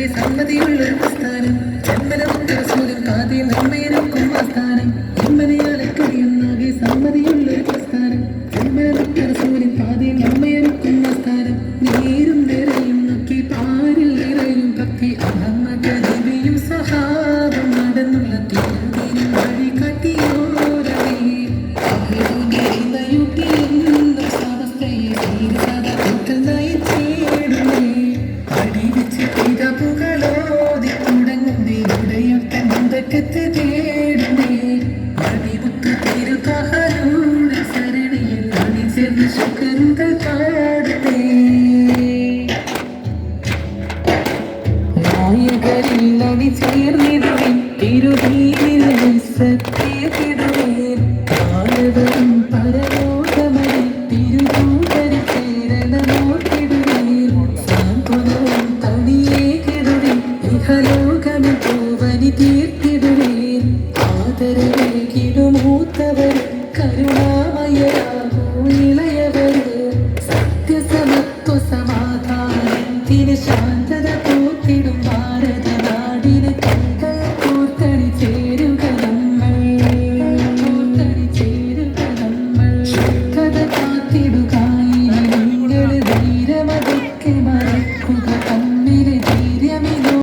നിന്റെ സമ്മതിയുള്ള പ്രസ്ഥാനം. ചെമ്മനമുണ്ട് റസൂലും കാതിൽ നമ്മയിലൊക്കും ആസ്ഥാനം ചെമ്മനയാലക്കരിയുന്നാകെ സമ്മതിയുള്ള പ്രസ്ഥാനം. ചെമ്മനമുണ്ട് റസൂലും കാതിൽ നമ്മയിലൊക്കും ആസ്ഥാനം നേരും നിറയും നോക്കി പാരിൽ നിറയും ഭക്തി. അഹമ്മദ് നബിയും സഹാബം നടന്നുള്ള തീരുമാനം സ്വർഗത്തെ തേടണേ. മതിമുത്തു തിരുതഹരുടെ സരണിയിൽ അണിചെന്ന് സുഖരുത കാടണേ നായകരിൽ അണിചേർന്നിടുവിൻ തിരുതീരിൽ സത്യ തിടുവിൻ ആലവരും പരലോകമണി തിരുതൂതരി ചേരണമോട്ടിടുവിൻ സാന്ത്വനവും തണിയേ കിടുവിൻ ഇഹലോകമി പൂവനി തീർത്തി മാതരവേ കിടുമൂത്തവർ കരുണാമയരാകൂ ഇളയവർ. സത്യസമത്വ സമാധാനത്തിന് ശാന്തത പൂത്തിടും ഭാരത നാടിന് കൂത്തണി ചേരുക നമ്മൾ. കൂത്തണി ചേരുക നമ്മൾ. കഥ കാത്തിടും